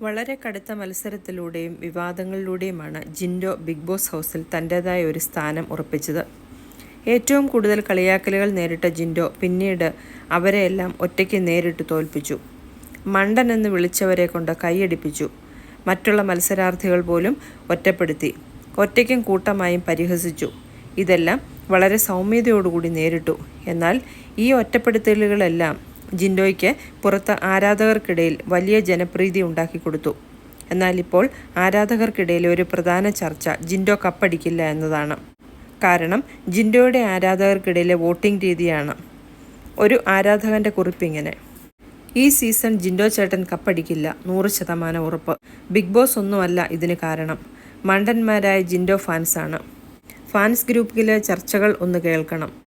വളരെ കടുത്ത മത്സരത്തിലൂടെയും വിവാദങ്ങളിലൂടെയുമാണ് ജിൻഡോ ബിഗ് ബോസ് ഹൗസിൽ തന്റേതായ ഒരു സ്ഥാനം ഉറപ്പിച്ചത്. ഏറ്റവും കൂടുതൽ കളിയാക്കലുകൾ നേരിട്ട ജിൻഡോ പിന്നീട് അവരെയെല്ലാം ഒറ്റയ്ക്ക് നേരിട്ട് തോൽപ്പിച്ചു. മണ്ടൻ എന്ന് വിളിച്ചവരെ കൊണ്ട് കൈയടിപ്പിച്ചു. മറ്റുള്ള മത്സരാർത്ഥികൾ പോലും ഒറ്റപ്പെടുത്തി. ഒറ്റയ്ക്കും കൂട്ടമായും പരിഹസിച്ചു. ഇതെല്ലാം വളരെ സൗമ്യതയോടുകൂടി നേരിട്ടു. എന്നാൽ ഈ ഒറ്റപ്പെടുത്തലുകളെല്ലാം ജിൻഡോയ്ക്ക് പുറത്ത് ആരാധകർക്കിടയിൽ വലിയ ജനപ്രീതി ഉണ്ടാക്കിക്കൊടുത്തു എന്നാൽ ഇപ്പോൾ ആരാധകർക്കിടയിൽ ഒരു പ്രധാന ചർച്ച ജിൻഡോ കപ്പടിക്കില്ല എന്നതാണ്. കാരണം ജിൻഡോയുടെ ആരാധകർക്കിടയിലെ വോട്ടിംഗ് രീതിയാണ് ഒരു ആരാധകന്റെ കുറിപ്പിങ്ങനെ. ഈ സീസൺ ജിൻഡോ ചേട്ടൻ കപ്പടിക്കില്ല നൂറ് ശതമാനം ഉറപ്പ്. ബിഗ് ബോസ് ഒന്നുമല്ല ഇതിന് കാരണം. മണ്ടന്മാരായ ജിൻഡോ ഫാൻസാണ്. ഫാൻസ് ഗ്രൂപ്പിലെ ചർച്ചകൾ ഒന്ന് കേൾക്കണം.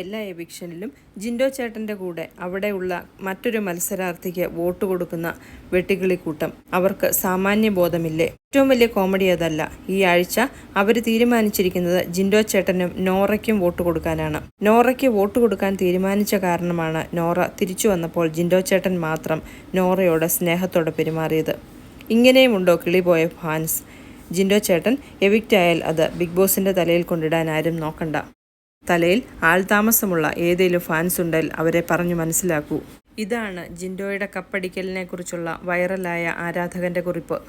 എല്ലാ എവിക്ഷനിലും ജിൻഡോ ചേട്ടന്റെ കൂടെ അവിടെയുള്ള മറ്റൊരു മത്സരാർത്ഥിക്ക് വോട്ട് കൊടുക്കുന്ന വെട്ടിക്കിളിക്കൂട്ടം. അവർക്ക് സാമാന്യ ബോധമില്ലേ? ഏറ്റവും വലിയ കോമഡി അതല്ല. ഈ ആഴ്ച അവർ തീരുമാനിച്ചിരിക്കുന്നത് ജിൻഡോ ചേട്ടനും നോറയ്ക്കും വോട്ട് കൊടുക്കാനാണ്. നോറയ്ക്ക് വോട്ട് കൊടുക്കാൻ തീരുമാനിച്ച കാരണമാണ് നോറ തിരിച്ചു വന്നപ്പോൾ ജിൻഡോ ചേട്ടൻ മാത്രം നോറയോട് സ്നേഹത്തോടെ പെരുമാറിയത്. ഇങ്ങനെയുമുണ്ടോ കിളിപോയ ഫാൻസ്? ജിൻഡോ ചേട്ടൻ എവിക്റ്റായാൽ അത് ബിഗ് ബോസിന്റെ തലയിൽ കൊണ്ടിടാൻ ആരും നോക്കണ്ട. തലയിൽ ആൾതാമസമുള്ള ഏതെങ്കിലും ഫാൻസ് ഉണ്ടെങ്കിൽ അവരെ പറഞ്ഞു മനസ്സിലാക്കൂ. ഇതാണ് ജിൻഡോയുടെ കപ്പടിക്കലിനെക്കുറിച്ചുള്ള വൈറലായ ആരാധകന്റെ കുറിപ്പ്.